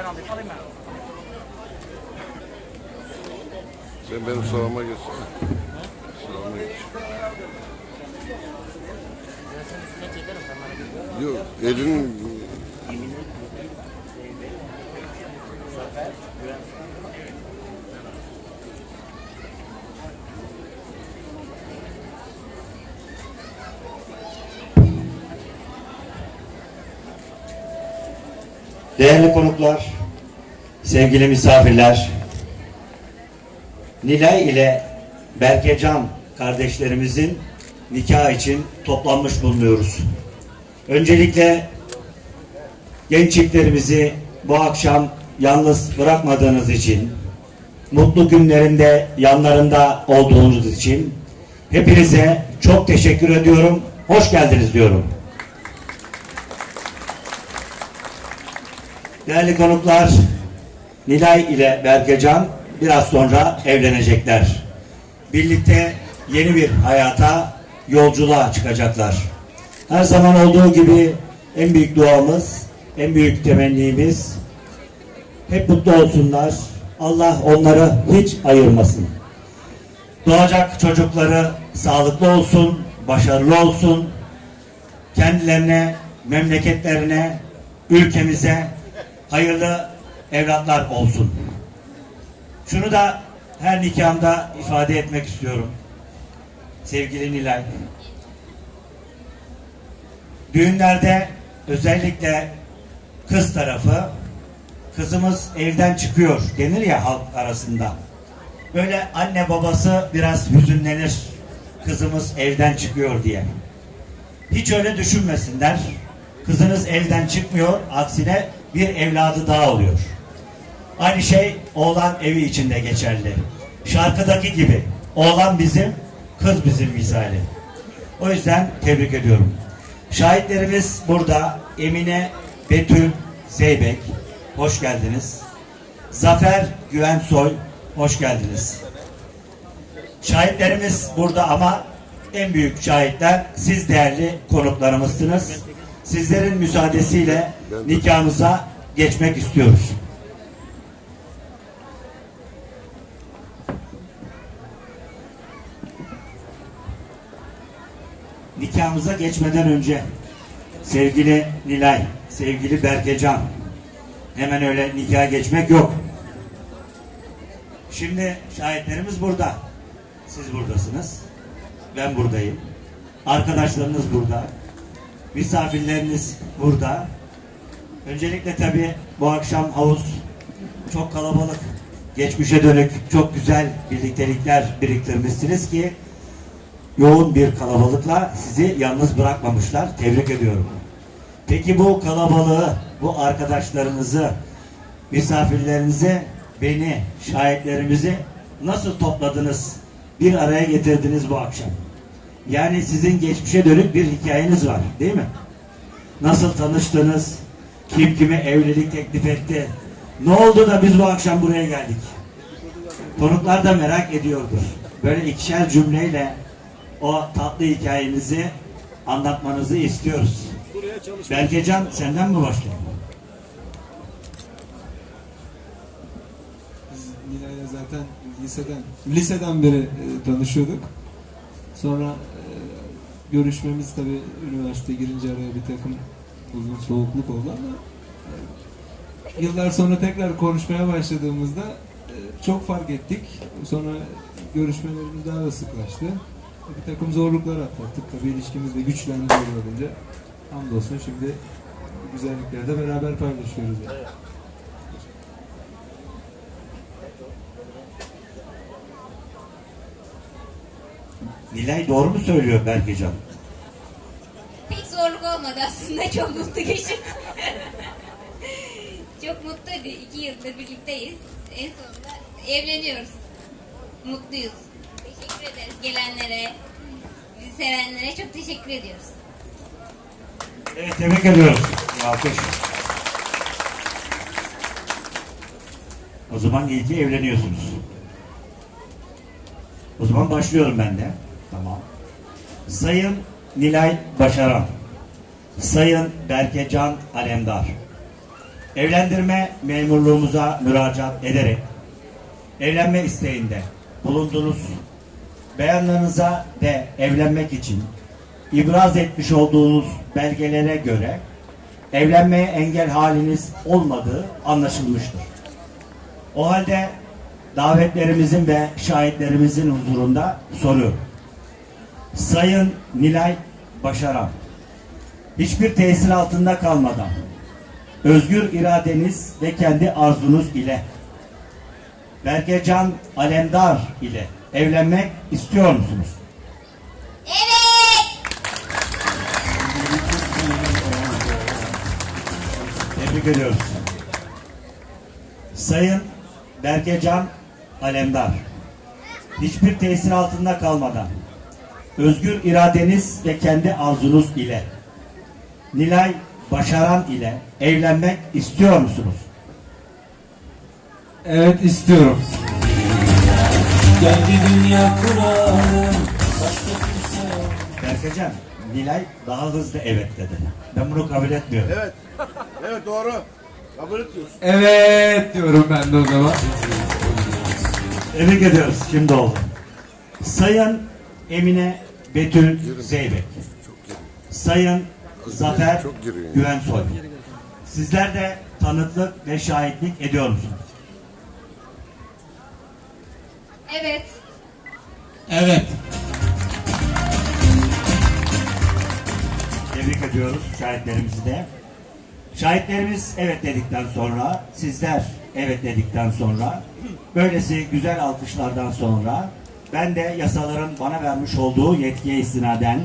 Ben alayım. Alayım ben. Sen benim sağıma geçsene. Sağıma geç. Yok elin. Değerli konuklar, sevgili misafirler, Nilay ile Berkecan kardeşlerimizin nikah için toplanmış bulunuyoruz. Öncelikle genç çiftlerimizi bu akşam yalnız bırakmadığınız için, mutlu günlerinde yanlarında olduğunuz için hepinize çok teşekkür ediyorum. Hoş geldiniz diyorum. Değerli konuklar, Nilay ile Berkecan biraz sonra evlenecekler. Birlikte yeni bir hayata, yolculuğa çıkacaklar. Her zaman olduğu gibi en büyük duamız, en büyük temennimiz hep mutlu olsunlar. Allah onları hiç ayırmasın. Doğacak çocukları sağlıklı olsun, başarılı olsun. Kendilerine, memleketlerine, ülkemize hayırlı evlatlar olsun. Şunu da her nikahımda ifade etmek istiyorum. Sevgili Nilay. Düğünlerde özellikle kız tarafı kızımız evden çıkıyor denir ya halk arasında. Böyle anne babası biraz hüzünlenir. Kızımız evden çıkıyor diye. Hiç öyle düşünmesinler. Kızınız evden çıkmıyor, aksine bir evladı daha oluyor. Aynı şey oğlan evi içinde geçerli. Şarkıdaki gibi oğlan bizim, kız bizim misali. O yüzden tebrik ediyorum. Şahitlerimiz burada Emine Betül Zeybek, hoş geldiniz. Zafer Güvensoy, hoş geldiniz. Şahitlerimiz burada ama en büyük şahitler siz değerli konuklarımızsınız. Sizlerin müsaadesiyle nikahımıza geçmek istiyoruz. Nikahımıza geçmeden önce sevgili Nilay, sevgili Berkecan hemen öyle nikaha geçmek yok. Şimdi şahitlerimiz burada. Siz buradasınız. Ben buradayım. Arkadaşlarınız burada. Misafirleriniz burada. Öncelikle tabii bu akşam havuz çok kalabalık. Geçmişe dönük çok güzel birliktelikler biriktirmişsiniz ki yoğun bir kalabalıkla sizi yalnız bırakmamışlar. Tebrik ediyorum. Peki bu kalabalığı, bu arkadaşlarınızı, misafirlerinizi, beni, şahitlerimizi nasıl topladınız? Bir araya getirdiniz bu akşam. Yani sizin geçmişe dönük bir hikayeniz var değil mi? Nasıl tanıştınız? Kim kime evlilik teklif etti? Ne oldu da biz bu akşam buraya geldik? Konuklar da merak ediyordur. Böyle ikişer cümleyle o tatlı hikayenizi anlatmanızı istiyoruz. Berkecan senden mi başlayalım? Biz Nilay'la zaten liseden liseden beri e, tanışıyorduk. Sonra e, görüşmemiz tabi üniversite girince araya bir takım uzun soğukluk oldu ama e, yıllar sonra tekrar konuşmaya başladığımızda çok fark ettik. Sonra görüşmelerimiz daha da sıklaştı. Bir takım zorluklar atlattık. Tabi ilişkimiz de güçlendi olunca. Hamdolsun şimdi bu güzellikleri de beraber paylaşıyoruz. Yani. Nilay doğru mu söylüyor Berkecan? Pek zorluk olmadı aslında. Çok mutlu geçirdik. Çok mutluydu. İki yıldır birlikteyiz. En sonunda evleniyoruz. Mutluyuz. Teşekkür ederiz gelenlere, bizi sevenlere çok teşekkür ediyoruz. Evet tebrik ediyoruz. Alkış. O zaman iyi ki evleniyorsunuz. O zaman başlıyorum ben de. Tamam. Sayın Nilay Başaran, Sayın Berkecan Alemdar, evlendirme memurluğumuza müracaat ederek evlenme isteğinde bulundunuz. Beyanlarınıza ve evlenmek için ibraz etmiş olduğunuz belgelere göre evlenmeye engel haliniz olmadığı anlaşılmıştır. O halde davetlerimizin ve şahitlerimizin huzurunda soruyorum. Sayın Nilay Başaran, hiçbir tesir altında kalmadan özgür iradeniz ve kendi arzunuz ile Bergecan Alemdar ile evlenmek istiyor musunuz? Evet. Tebrik ediyoruz. Sayın Bergecan Alemdar, hiçbir tesir altında kalmadan, özgür iradeniz ve kendi arzunuz ile, Nilay Başaran ile evlenmek istiyor musunuz? Evet istiyorum. Geldi dünya kuralım Başka kimse yok Bergecan, Nilay daha hızlı evet dedi. Ben bunu kabul etmiyorum. Evet. Evet doğru. Kabul ediyorsun. Evet diyorum ben de o zaman. Tebrik ediyoruz. Şimdi oldu. Sayın Emine Betül Zeybek. Sayın Zafer. Güvensoy. Sizler de tanıklık ve şahitlik ediyor musunuz? Evet. Evet Tebrik ediyoruz şahitlerimizi de. Şahitlerimiz evet dedikten sonra, sizler evet dedikten sonra, böylesi güzel alkışlardan sonra ben de yasaların bana vermiş olduğu yetkiye istinaden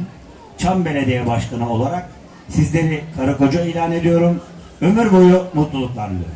Çam Belediye Başkanı olarak sizleri karı koca ilan ediyorum. Ömür boyu mutluluklar diliyorum.